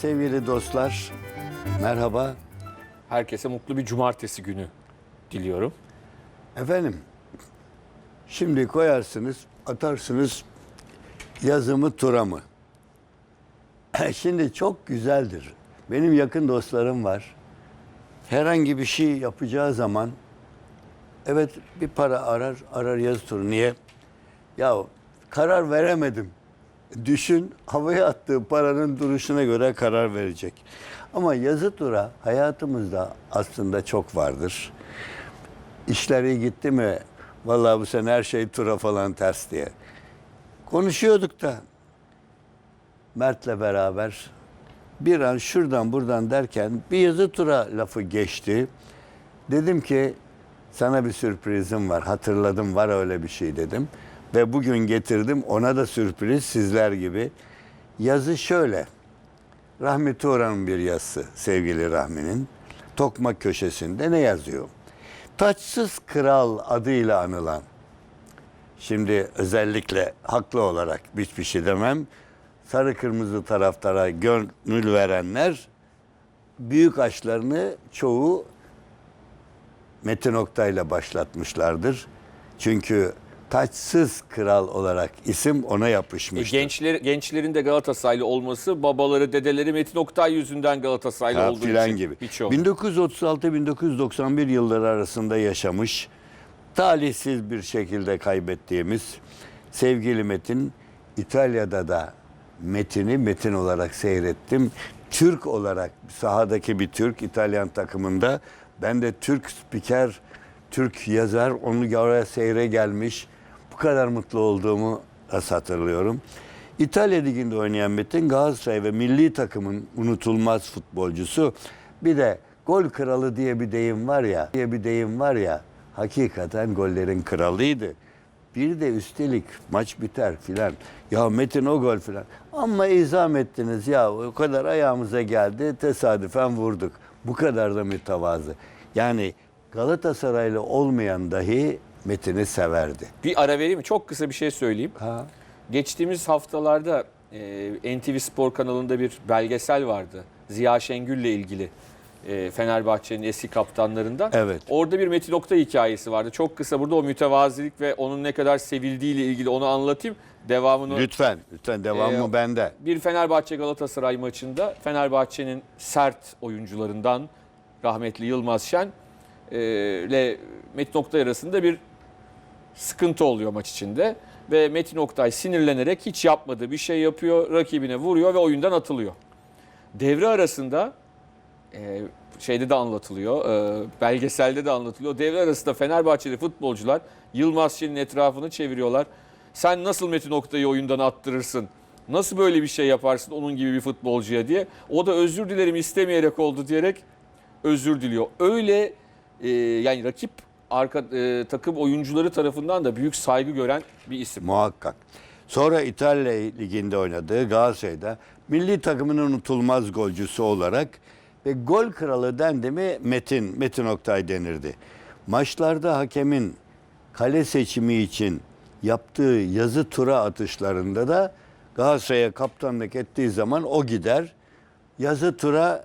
sevgili dostlar. Merhaba. Herkese mutlu bir cumartesi günü diliyorum. Efendim, şimdi koyarsınız, atarsınız yazımı turamı. Şimdi çok güzeldir. Benim yakın dostlarım var. Herhangi bir şey yapacağı zaman evet bir para arar, arar yazı turu. Niye? Ya karar veremedim. Düşün havaya attığı paranın duruşuna göre karar verecek. Ama yazı tura hayatımızda aslında çok vardır. İşler iyi gitti mi? Vallahi bu sene her şey tura falan ters diye. Konuşuyorduk da Mert'le beraber bir an şuradan buradan derken bir yazı tura lafı geçti. Dedim ki sana bir sürprizim var. Hatırladım var öyle bir şey dedim. Ve bugün getirdim ona da sürpriz sizler gibi. Yazı şöyle. Rahmi Turan'ın bir yazısı sevgili Rahmi'nin. Tokmak köşesinde ne yazıyor? Taçsız Kral adıyla anılan. Şimdi özellikle haklı olarak hiçbir şey demem. Sarı kırmızı taraftara gönül verenler büyük aşklarını çoğu Metin Oktay'la başlatmışlardır. Çünkü taçsız kral olarak isim ona E, yapışmıştır. gençler, gençlerin de Galatasaraylı olması babaları, dedeleri Metin Oktay yüzünden Galatasaraylı Ha, olduğu için gibi. birçoğu. 1936-1991 yılları arasında yaşamış, talihsiz bir şekilde kaybettiğimiz sevgili Metin, İtalya'da da Metin'i Metin olarak seyrettim. Türk olarak sahadaki bir Türk İtalyan takımında ben de Türk spiker, Türk yazar onu oraya seyre gelmiş. Kadar mutlu olduğumu hatırlıyorum. İtalya Ligi'nde oynayan Metin Galatasaray ve milli takımın unutulmaz futbolcusu. Bir de gol kralı diye bir deyim var ya, diye bir deyim var ya. Hakikaten gollerin kralıydı. Bir de üstelik maç biter filan. Ya Metin o gol filan. Ama izam ettiniz ya o kadar ayağımıza geldi tesadüfen vurduk. Bu kadar da mütevazı. Yani Galatasaraylı olmayan dahi Metin'i severdi. Bir ara vereyim mi? Çok kısa bir şey söyleyeyim. Ha. Geçtiğimiz haftalarda e, NTV Spor kanalında bir belgesel vardı. Ziya Şengül'le ilgili. e, Fenerbahçe'nin eski kaptanlarından. Evet. Orada bir Metin Oktay hikayesi vardı. Çok kısa burada o mütevazilik ve onun ne kadar sevildiğiyle ilgili onu anlatayım. Devamını Lütfen, lütfen devamı Ee, bende. bir Fenerbahçe Galatasaray maçında Fenerbahçe'nin sert oyuncularından rahmetli Yılmaz Şen e, ile Metin Oktay arasında bir sıkıntı oluyor maç içinde ve Metin Oktay sinirlenerek hiç yapmadığı bir şey yapıyor, rakibine vuruyor ve oyundan atılıyor. Devre arasında e, şeyde de anlatılıyor, e, belgeselde de anlatılıyor. Devre arasında Fenerbahçeli futbolcular Yılmaz Şen'in etrafını çeviriyorlar. Sen nasıl Metin Oktay'ı oyundan attırırsın? Nasıl böyle bir şey yaparsın onun gibi bir futbolcuya diye. O da özür dilerim istemeyerek oldu diyerek özür diliyor. Öyle e, yani rakip arka e, takım oyuncuları tarafından da büyük saygı gören bir isim. Muhakkak. Sonra İtalya Ligi'nde oynadığı Galatasaray'da milli takımının unutulmaz golcüsü olarak ve gol kralı dendi mi Metin, Metin Oktay denirdi. Maçlarda hakemin kale seçimi için yaptığı yazı tura atışlarında da Galatasaray'a kaptanlık ettiği zaman o gider. Yazı tura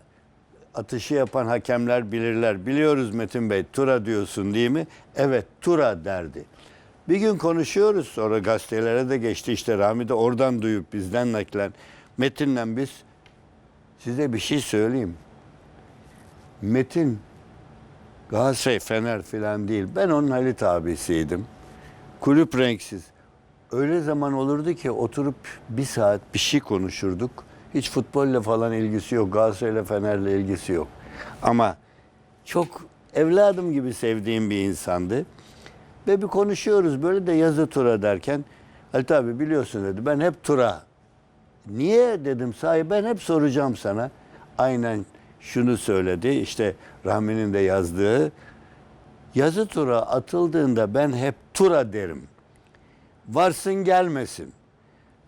atışı yapan hakemler bilirler. Biliyoruz Metin Bey tura diyorsun değil mi? Evet tura derdi. Bir gün konuşuyoruz sonra gazetelere de geçti işte Rami de oradan duyup bizden naklen. Metin'le biz size bir şey söyleyeyim. Metin Galatasaray Fener filan değil. Ben onun Halit abisiydim. Kulüp renksiz. Öyle zaman olurdu ki oturup bir saat bir şey konuşurduk. Hiç futbolla falan ilgisi yok. Galatasaray'la Fener'le ilgisi yok. Ama çok evladım gibi sevdiğim bir insandı. Ve bir konuşuyoruz böyle de yazı tura derken Halit abi biliyorsun dedi ben hep tura. Niye dedim sahi ben hep soracağım sana. Aynen şunu söyledi işte Rahmi'nin de yazdığı yazı tura atıldığında ben hep tura derim. Varsın gelmesin.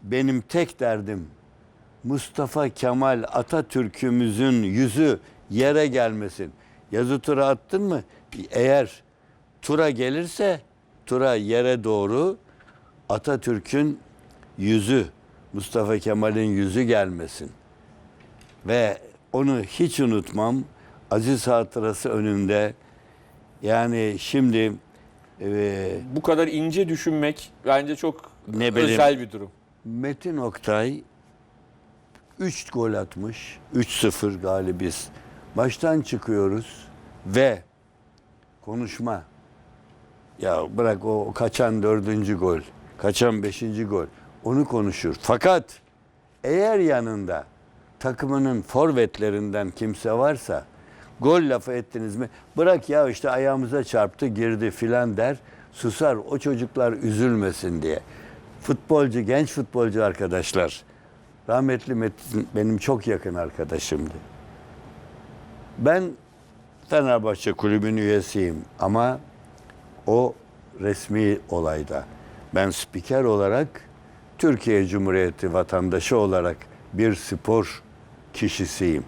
Benim tek derdim Mustafa Kemal Atatürk'ümüzün yüzü yere gelmesin. Yazı tura attın mı? Eğer tura gelirse tura yere doğru Atatürk'ün yüzü, Mustafa Kemal'in yüzü gelmesin. Ve onu hiç unutmam. Aziz hatırası önünde. Yani şimdi e, Bu kadar ince düşünmek bence çok Ne özel bir durum. Metin Oktay 3 gol atmış. 3-0 galibiz. Baştan çıkıyoruz ve konuşma. Ya bırak o kaçan dördüncü gol, kaçan beşinci gol. Onu konuşur. Fakat eğer yanında takımının forvetlerinden kimse varsa gol lafı ettiniz mi? Bırak ya işte ayağımıza çarptı girdi filan der. Susar o çocuklar üzülmesin diye. Futbolcu, genç futbolcu arkadaşlar. Rahmetli Metin benim çok yakın arkadaşımdı. Ben Fenerbahçe kulübün üyesiyim ama o resmi olayda. Ben spiker olarak Türkiye Cumhuriyeti vatandaşı olarak bir spor kişisiyim.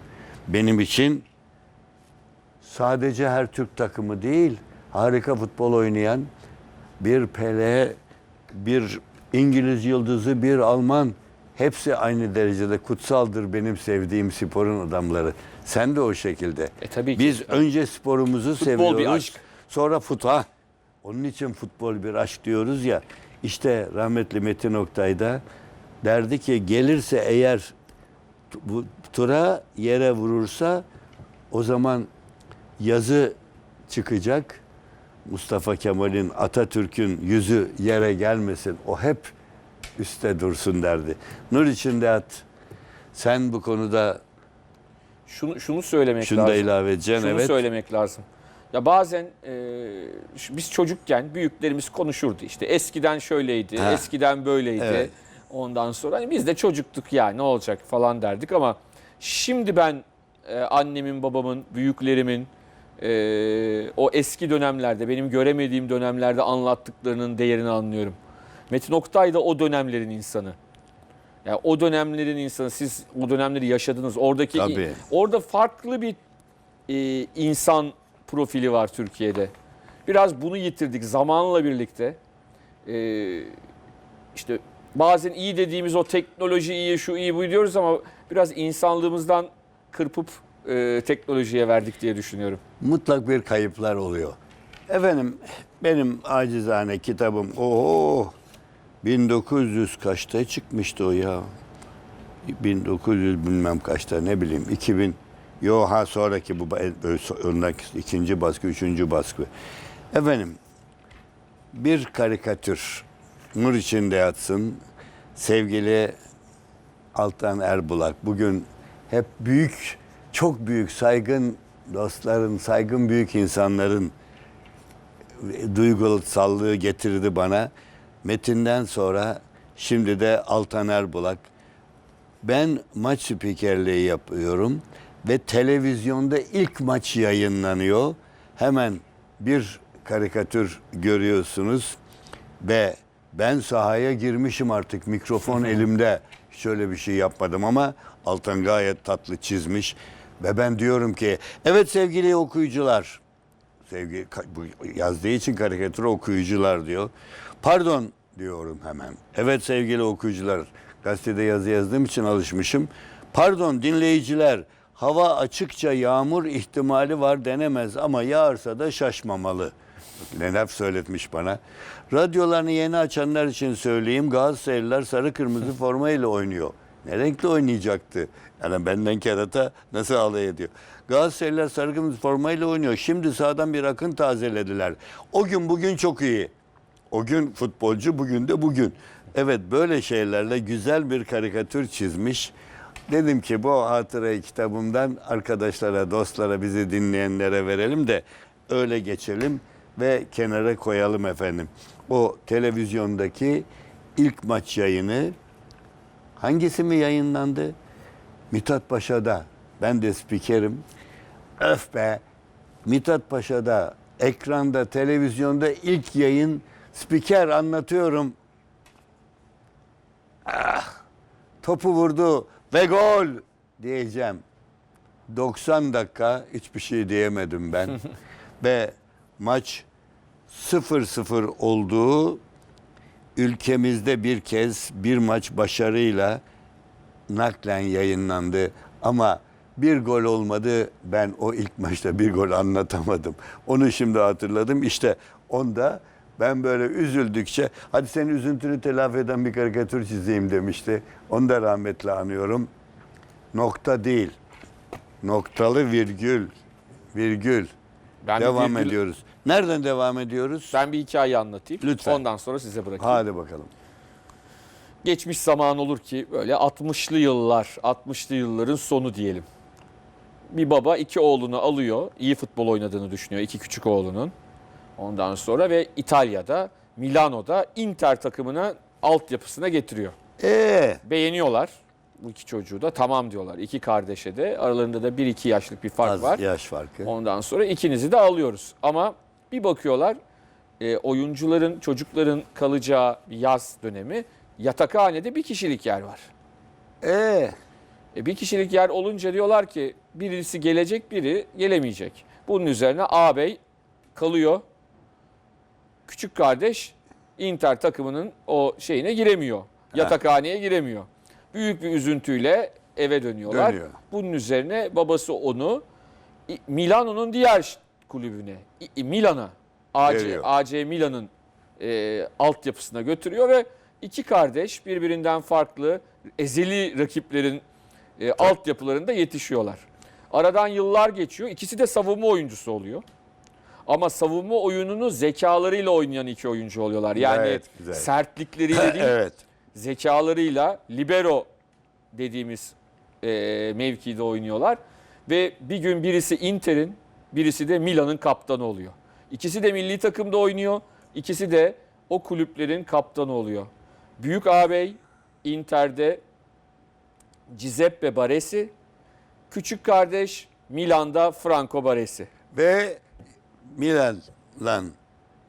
Benim için sadece her Türk takımı değil, harika futbol oynayan bir Pele, bir İngiliz yıldızı, bir Alman hepsi aynı derecede kutsaldır benim sevdiğim sporun adamları. Sen de o şekilde. E, tabii ki. Biz önce sporumuzu Futbol seviyoruz. bir aşk. Sonra futa. Onun için futbol bir aşk diyoruz ya. İşte rahmetli Metin Oktay da derdi ki gelirse eğer bu tura yere vurursa o zaman yazı çıkacak. Mustafa Kemal'in Atatürk'ün yüzü yere gelmesin. O hep üstte dursun derdi. Nur içinde at. Sen bu konuda Şunu şunu söylemek şunu lazım. da ilave edeceksin. Şunu evet. söylemek lazım. Ya bazen e, biz çocukken büyüklerimiz konuşurdu. İşte eskiden şöyleydi, Ha. eskiden böyleydi. Evet. Ondan sonra hani biz de çocuktuk ya ne olacak falan derdik ama şimdi ben e, annemin, babamın, büyüklerimin e, o eski dönemlerde, benim göremediğim dönemlerde anlattıklarının değerini anlıyorum. Metin Oktay da o dönemlerin insanı. Yani o dönemlerin insanı, siz o dönemleri yaşadınız. Oradaki Tabii. orada farklı bir e, insan profili var Türkiye'de. Biraz bunu yitirdik zamanla birlikte. E, işte bazen iyi dediğimiz o teknoloji iyi, şu iyi bu diyoruz ama biraz insanlığımızdan kırpıp e, teknolojiye verdik diye düşünüyorum. mutlak bir kayıplar oluyor. Efendim benim acizane kitabım o 1900 kaçta çıkmıştı o ya? 1900 bilmem kaçta ne bileyim 2000 yo ha sonraki bu so- ondan ikinci baskı üçüncü baskı. Efendim bir karikatür nur içinde yatsın sevgili Altan Erbulak bugün hep büyük, çok büyük saygın dostların, saygın büyük insanların duygusallığı getirdi bana. Metin'den sonra şimdi de Altan Erbulak. Ben maç spikerliği yapıyorum ve televizyonda ilk maç yayınlanıyor. Hemen bir karikatür görüyorsunuz ve ben sahaya girmişim artık mikrofon elimde. Şöyle bir şey yapmadım ama Altan gayet tatlı çizmiş ve ben diyorum ki evet sevgili okuyucular sevgi yazdığı için karikatür okuyucular diyor. Pardon diyorum hemen. Evet sevgili okuyucular. Gazetede yazı yazdığım için alışmışım. Pardon dinleyiciler. Hava açıkça yağmur ihtimali var denemez ama yağarsa da şaşmamalı. Ne söyletmiş bana. Radyolarını yeni açanlar için söyleyeyim. Galatasaraylılar sarı kırmızı formayla oynuyor. Ne renkli oynayacaktı? Yani benden kerata nasıl alay ediyor? Galatasaraylılar sarı kırmızı formayla oynuyor. Şimdi sağdan bir akın tazelediler. O gün bugün çok iyi. O gün futbolcu, bugün de bugün. Evet böyle şeylerle güzel bir karikatür çizmiş. Dedim ki bu hatırayı kitabımdan arkadaşlara, dostlara, bizi dinleyenlere verelim de öyle geçelim ve kenara koyalım efendim. O televizyondaki ilk maç yayını hangisi mi yayınlandı? Mithat Paşa'da. Ben de spikerim. Öf be. Mithat Paşa'da ekranda, televizyonda ilk yayın spiker anlatıyorum. Ah, topu vurdu ve gol diyeceğim. 90 dakika hiçbir şey diyemedim ben. ve maç 0-0 olduğu ülkemizde bir kez bir maç başarıyla naklen yayınlandı. Ama bir gol olmadı. Ben o ilk maçta bir gol anlatamadım. Onu şimdi hatırladım. İşte onda ben böyle üzüldükçe hadi senin üzüntünü telafi eden bir karikatür çizeyim demişti. Onu da rahmetle anıyorum. Nokta değil. Noktalı virgül. Virgül. Ben devam virgül- ediyoruz. Nereden devam ediyoruz? Ben bir hikaye anlatayım. Lütfen. Ondan sonra size bırakayım. Hadi bakalım. Geçmiş zaman olur ki böyle 60'lı yıllar, 60'lı yılların sonu diyelim. Bir baba iki oğlunu alıyor. iyi futbol oynadığını düşünüyor iki küçük oğlunun. Ondan sonra ve İtalya'da, Milano'da Inter takımına altyapısına getiriyor. Ee, Beğeniyorlar bu iki çocuğu da tamam diyorlar. İki kardeşe de aralarında da 1-2 yaşlık bir fark az var. yaş farkı. Ondan sonra ikinizi de alıyoruz. Ama bir bakıyorlar e, oyuncuların, çocukların kalacağı yaz dönemi yatakhanede bir kişilik yer var. Ee, E, bir kişilik yer olunca diyorlar ki birisi gelecek biri gelemeyecek. Bunun üzerine ağabey kalıyor. Küçük kardeş Inter takımının o şeyine giremiyor. Yatakhaneye giremiyor. Büyük bir üzüntüyle eve dönüyorlar. Dönüyor. Bunun üzerine babası onu Milano'nun diğer kulübüne, Milan'a, AC, Veriyor. AC Milan'ın e, altyapısına götürüyor ve iki kardeş birbirinden farklı ezeli rakiplerin e, altyapılarında yetişiyorlar. Aradan yıllar geçiyor. İkisi de savunma oyuncusu oluyor. Ama savunma oyununu zekalarıyla oynayan iki oyuncu oluyorlar. Yani Gayet güzel. sertlikleriyle değil, evet. zekalarıyla libero dediğimiz e, mevkide oynuyorlar. Ve bir gün birisi Inter'in, birisi de Milan'ın kaptanı oluyor. İkisi de milli takımda oynuyor. İkisi de o kulüplerin kaptanı oluyor. Büyük ağabey Inter'de Giuseppe Baresi, küçük kardeş Milan'da Franco Baresi. Ve Milan'la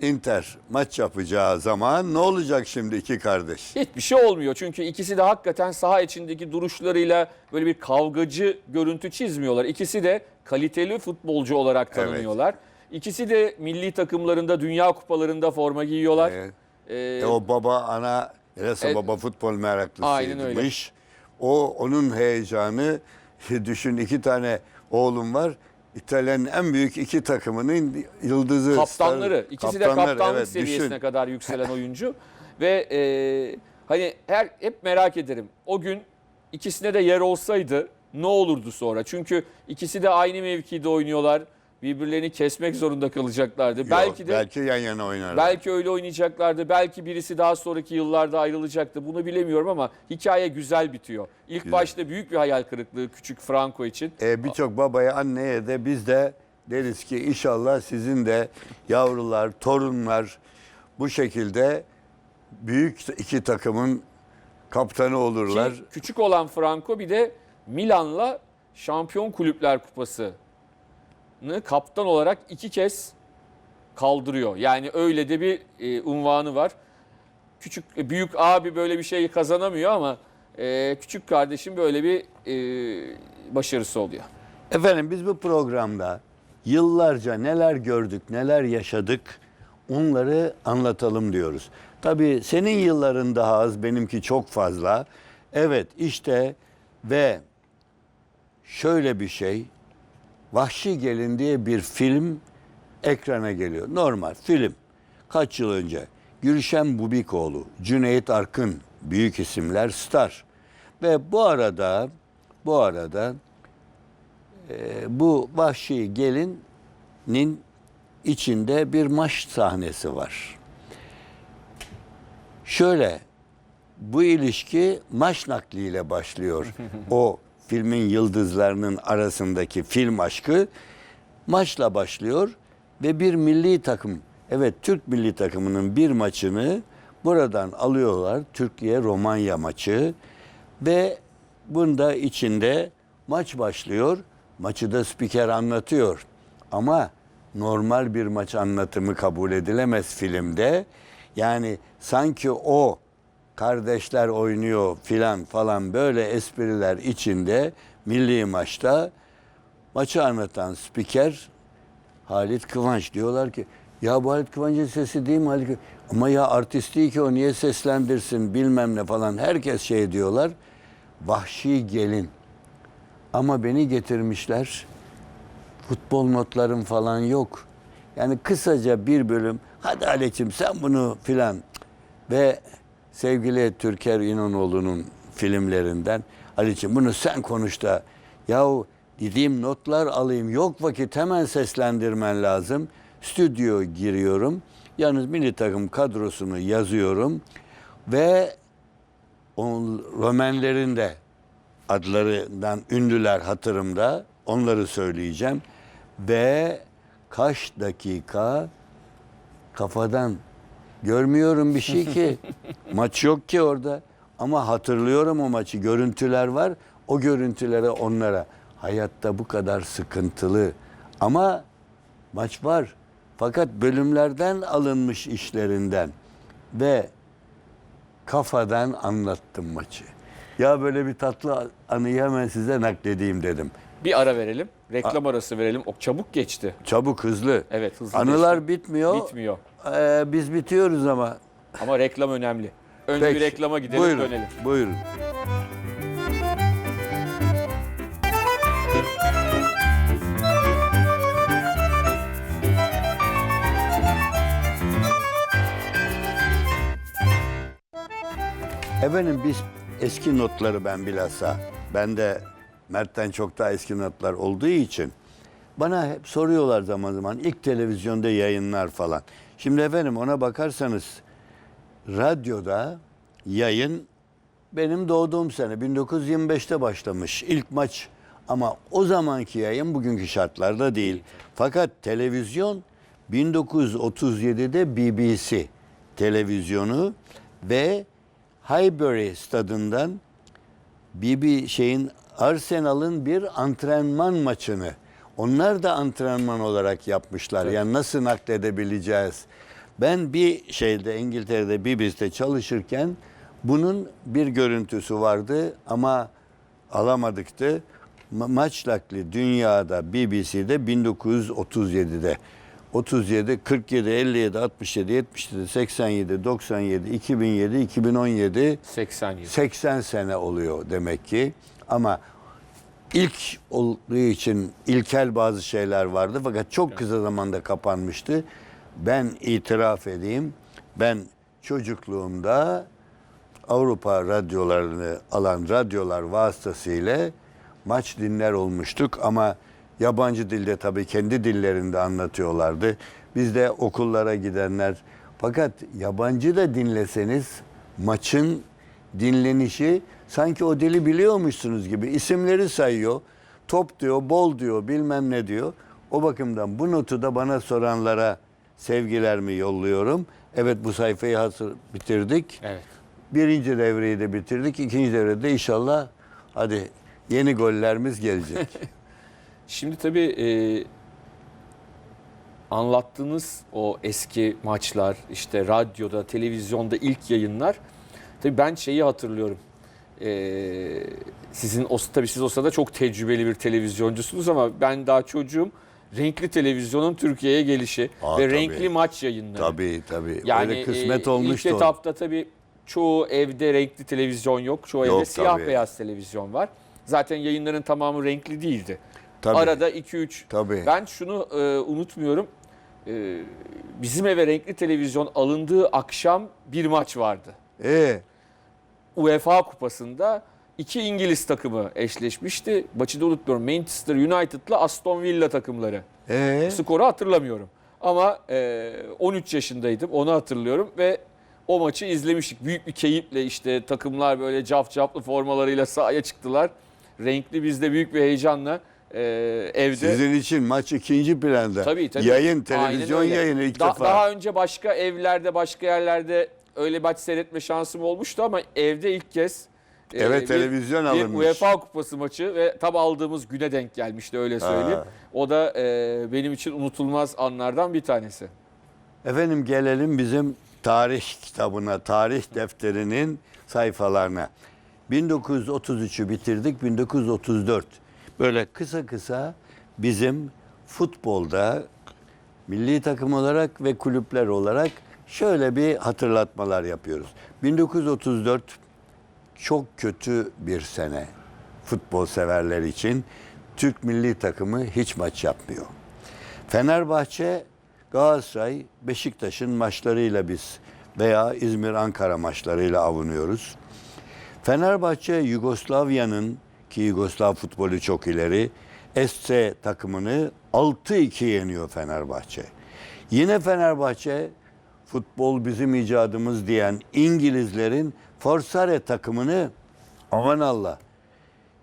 Inter maç yapacağı zaman ne olacak şimdi iki kardeş? Hiçbir şey olmuyor çünkü ikisi de hakikaten saha içindeki duruşlarıyla böyle bir kavgacı görüntü çizmiyorlar. İkisi de kaliteli futbolcu olarak Evet. tanınıyorlar. İkisi de milli takımlarında, dünya kupalarında forma giyiyorlar. Ee, Ee, E o baba ana Neresi Evet. baba futbol Aynen meraklısıymış. O onun heyecanı düşün iki tane oğlum var. İtalya'nın en büyük iki takımının yıldızı. kaptanları. İkisi de kaptanları, kaptanlık evet, seviyesine düşün. kadar yükselen oyuncu. Ve e, hani her hep merak ederim. O gün ikisine de yer olsaydı ne olurdu sonra? Çünkü ikisi de aynı mevkide oynuyorlar. Birbirlerini kesmek zorunda kalacaklardı. Yok, belki de belki yan yana oynarlar. belki öyle oynayacaklardı. Belki birisi daha sonraki yıllarda ayrılacaktı. Bunu bilemiyorum ama hikaye güzel bitiyor. İlk Güzel. başta büyük bir hayal kırıklığı küçük Franco için. E, Birçok babaya, anneye de biz de deriz ki inşallah sizin de yavrular, torunlar bu şekilde büyük iki takımın kaptanı olurlar. Ki küçük olan Franco bir de Milan'la Şampiyon Kulüpler Kupası'nı kaptan olarak iki kez kaldırıyor. Yani öyle de bir e, unvanı var. Küçük e, büyük abi böyle bir şey kazanamıyor ama e, küçük kardeşim böyle bir e, başarısı oluyor. Efendim biz bu programda yıllarca neler gördük, neler yaşadık onları anlatalım diyoruz. Tabii senin yılların daha az, benimki çok fazla. Evet işte ve şöyle bir şey, Vahşi Gelin diye bir film ekrana geliyor. Normal film. Kaç yıl önce? Gülşen Bubikoğlu, Cüneyt Arkın büyük isimler star. Ve bu arada bu arada e, bu Vahşi Gelin'in içinde bir maç sahnesi var. Şöyle bu ilişki maç nakliyle başlıyor. o filmin yıldızlarının arasındaki film aşkı maçla başlıyor ve bir milli takım, evet Türk milli takımının bir maçını buradan alıyorlar. Türkiye-Romanya maçı ve bunda içinde maç başlıyor. Maçı da spiker anlatıyor. Ama normal bir maç anlatımı kabul edilemez filmde. Yani sanki o kardeşler oynuyor filan falan böyle espriler içinde milli maçta maçı anlatan spiker Halit Kıvanç diyorlar ki ya bu Halit Kıvanç'ın sesi değil mi Halit Kıvanç? Ama ya artist değil ki o niye seslendirsin bilmem ne falan herkes şey diyorlar. Vahşi gelin. Ama beni getirmişler. Futbol notlarım falan yok. Yani kısaca bir bölüm. Hadi Aleciğim sen bunu filan. Ve sevgili Türker İnanoğlu'nun filmlerinden Aleciğim bunu sen konuş da yahu gideyim notlar alayım. Yok vakit hemen seslendirmen lazım. Stüdyo giriyorum. Yalnız milli takım kadrosunu yazıyorum. Ve on, Romenlerin de adlarından ünlüler hatırımda. Onları söyleyeceğim. Ve kaç dakika kafadan görmüyorum bir şey ki. Maç yok ki orada. Ama hatırlıyorum o maçı. Görüntüler var. O görüntülere onlara. Hayatta bu kadar sıkıntılı. Ama maç var. Fakat bölümlerden alınmış işlerinden. Ve kafadan anlattım maçı. Ya böyle bir tatlı anıyı hemen size nakledeyim dedim. Bir ara verelim. Reklam arası verelim. O çabuk geçti. Çabuk hızlı. Evet hızlı Anılar geçti. bitmiyor. Bitmiyor. Ee, biz bitiyoruz ama. Ama reklam önemli. Önce Peki. bir reklama gidelim buyurun, dönelim. Buyurun. Efendim biz eski notları ben bilhassa, ben de Mert'ten çok daha eski notlar olduğu için bana hep soruyorlar zaman zaman ilk televizyonda yayınlar falan. Şimdi efendim ona bakarsanız radyoda yayın benim doğduğum sene 1925'te başlamış ilk maç ama o zamanki yayın bugünkü şartlarda değil. Fakat televizyon 1937'de BBC televizyonu ve Highbury stadından BB şeyin Arsenal'ın bir antrenman maçını onlar da antrenman olarak yapmışlar. Yani nasıl nakledebileceğiz? Ben bir şeyde İngiltere'de BBC'de çalışırken bunun bir görüntüsü vardı ama alamadıktı. Ma- maç nakli dünyada BBC'de 1937'de 37, 47, 57, 67, 77, 87, 97, 2007, 2017 80 yıl. 80 sene oluyor demek ki. Ama ilk olduğu için ilkel bazı şeyler vardı fakat çok kısa zamanda kapanmıştı. Ben itiraf edeyim. Ben çocukluğumda Avrupa radyolarını alan radyolar vasıtasıyla maç dinler olmuştuk ama yabancı dilde tabii kendi dillerinde anlatıyorlardı. Biz de okullara gidenler fakat yabancı da dinleseniz maçın dinlenişi sanki o dili biliyormuşsunuz gibi isimleri sayıyor. Top diyor, bol diyor, bilmem ne diyor. O bakımdan bu notu da bana soranlara sevgilerimi yolluyorum. Evet bu sayfayı hazır bitirdik. Evet. Birinci devreyi de bitirdik. İkinci devrede inşallah hadi yeni gollerimiz gelecek. Şimdi tabii e, anlattığınız o eski maçlar, işte radyoda, televizyonda ilk yayınlar. Tabii ben şeyi hatırlıyorum. E, sizin o tabii siz o sırada çok tecrübeli bir televizyoncusunuz ama ben daha çocuğum. Renkli televizyonun Türkiye'ye gelişi Aa, ve tabii. renkli maç yayınları. tabii tabii. Yani Öyle kısmet e, olmuştu. ilk etapta tabii çoğu evde renkli televizyon yok. Çoğu Yok, evde siyah tabii. beyaz televizyon var. Zaten yayınların tamamı renkli değildi. Tabii. Arada 2-3. Tabii. Ben şunu e, unutmuyorum. E, bizim eve renkli televizyon alındığı akşam bir maç vardı. Ee, UEFA kupasında iki İngiliz takımı eşleşmişti. Maçı da unutmuyorum. Manchester United'la Aston Villa takımları. ee, Skoru hatırlamıyorum. Ama e, 13 yaşındaydım onu hatırlıyorum ve o maçı izlemiştik. Büyük bir keyifle işte takımlar böyle cafcaflı formalarıyla sahaya çıktılar. Renkli biz de büyük bir heyecanla e, evde. sizin için maç ikinci planda. Tabii tabii. Yayın, televizyon yayını ilk Da- defa. Daha önce başka evlerde, başka yerlerde öyle maç seyretme şansım olmuştu ama evde ilk kez e, Evet, bir- televizyon bir alınmış. UEFA kupası maçı ve tam aldığımız güne denk gelmişti öyle söyleyeyim. Ha. O da e, benim için unutulmaz anlardan bir tanesi. Efendim gelelim bizim tarih kitabına, tarih defterinin sayfalarına. 1933'ü bitirdik, 1934. Böyle kısa kısa bizim futbolda milli takım olarak ve kulüpler olarak şöyle bir hatırlatmalar yapıyoruz. 1934 çok kötü bir sene futbol severler için Türk milli takımı hiç maç yapmıyor. Fenerbahçe, Galatasaray, Beşiktaş'ın maçlarıyla biz veya İzmir-Ankara maçlarıyla avunuyoruz. Fenerbahçe Yugoslavya'nın ki Yugoslav futbolu çok ileri SC takımını 6-2 yeniyor Fenerbahçe. Yine Fenerbahçe futbol bizim icadımız diyen İngilizlerin Forsare takımını aman Allah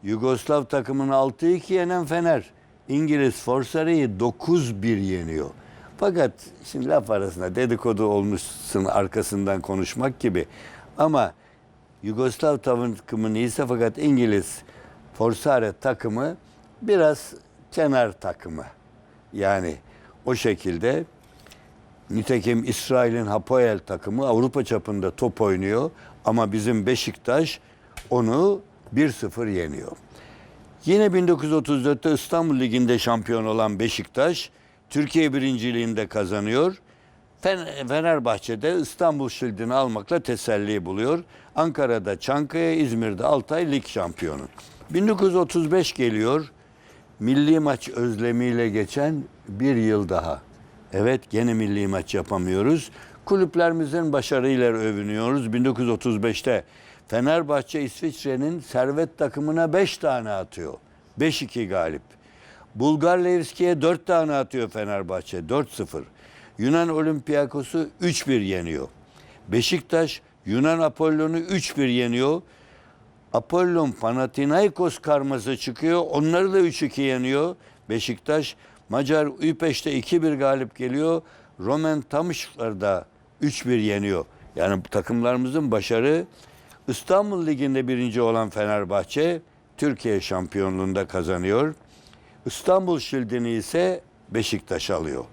Yugoslav takımını 6-2 yenen Fener İngiliz Forsare'yi 9-1 yeniyor. Fakat şimdi laf arasında dedikodu olmuşsun arkasından konuşmak gibi ama Yugoslav takımı ise fakat İngiliz Forsare takımı biraz kenar takımı. Yani o şekilde nitekim İsrail'in Hapoel takımı Avrupa çapında top oynuyor ama bizim Beşiktaş onu 1-0 yeniyor. Yine 1934'te İstanbul Ligi'nde şampiyon olan Beşiktaş Türkiye birinciliğinde kazanıyor. Fen- Fenerbahçe'de İstanbul Şildi'ni almakla teselli buluyor. Ankara'da Çankaya, İzmir'de Altay lig şampiyonu. 1935 geliyor. Milli maç özlemiyle geçen bir yıl daha. Evet gene milli maç yapamıyoruz. Kulüplerimizin başarıyla övünüyoruz. 1935'te Fenerbahçe İsviçre'nin servet takımına 5 tane atıyor. 5-2 galip. Bulgar Levski'ye 4 tane atıyor Fenerbahçe 4-0. Yunan Olympiakos'u 3-1 yeniyor. Beşiktaş Yunan Apollon'u 3-1 yeniyor. Apollon Panathinaikos karması çıkıyor. Onları da 3-2 yeniyor. Beşiktaş Macar Üpeş'te 2-1 galip geliyor. Roman Tamışlar'da 3-1 yeniyor. Yani takımlarımızın başarı İstanbul Ligi'nde birinci olan Fenerbahçe Türkiye şampiyonluğunda kazanıyor. İstanbul Şildi'ni ise Beşiktaş alıyor.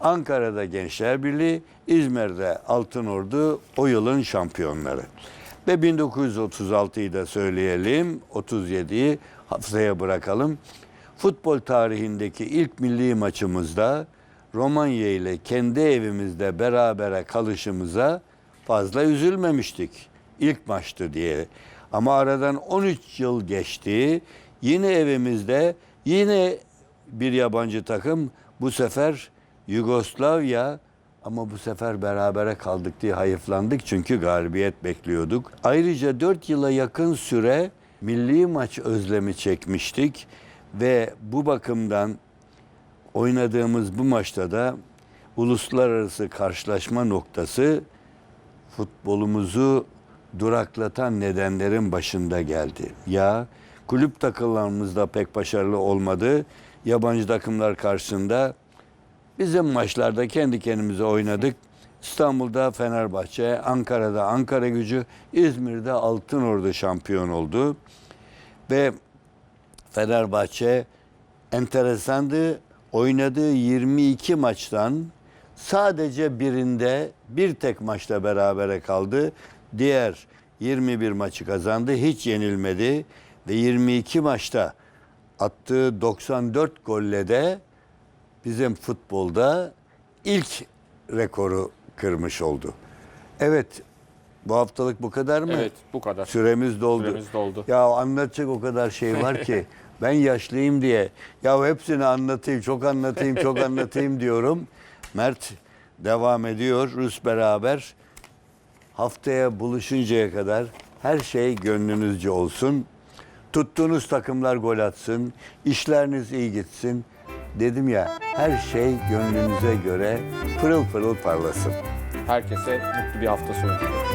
Ankara'da Gençler Birliği, İzmir'de Altınordu o yılın şampiyonları. Ve 1936'yı da söyleyelim, 37'yi haftaya bırakalım. Futbol tarihindeki ilk milli maçımızda Romanya ile kendi evimizde berabere kalışımıza fazla üzülmemiştik. İlk maçtı diye. Ama aradan 13 yıl geçti. Yine evimizde yine bir yabancı takım bu sefer Yugoslavya ama bu sefer berabere kaldık diye hayıflandık çünkü galibiyet bekliyorduk. Ayrıca 4 yıla yakın süre milli maç özlemi çekmiştik ve bu bakımdan oynadığımız bu maçta da uluslararası karşılaşma noktası futbolumuzu duraklatan nedenlerin başında geldi. Ya kulüp takımlarımızda pek başarılı olmadı. Yabancı takımlar karşısında bizim maçlarda kendi kendimize oynadık. İstanbul'da Fenerbahçe, Ankara'da Ankara Gücü, İzmir'de Altınordu şampiyon oldu. Ve Fenerbahçe enteresandı. Oynadığı 22 maçtan sadece birinde bir tek maçta berabere kaldı. Diğer 21 maçı kazandı. Hiç yenilmedi ve 22 maçta attığı 94 golle de bizim futbolda ilk rekoru kırmış oldu. Evet, bu haftalık bu kadar mı? Evet bu kadar. Süremiz doldu. Süremiz doldu. Ya anlatacak o kadar şey var ki ben yaşlıyım diye ya hepsini anlatayım, çok anlatayım, çok anlatayım diyorum. Mert devam ediyor. Rus beraber haftaya buluşuncaya kadar her şey gönlünüzce olsun. Tuttuğunuz takımlar gol atsın. işleriniz iyi gitsin. Dedim ya her şey gönlünüze göre pırıl pırıl parlasın. Herkese mutlu bir hafta sonu diliyorum.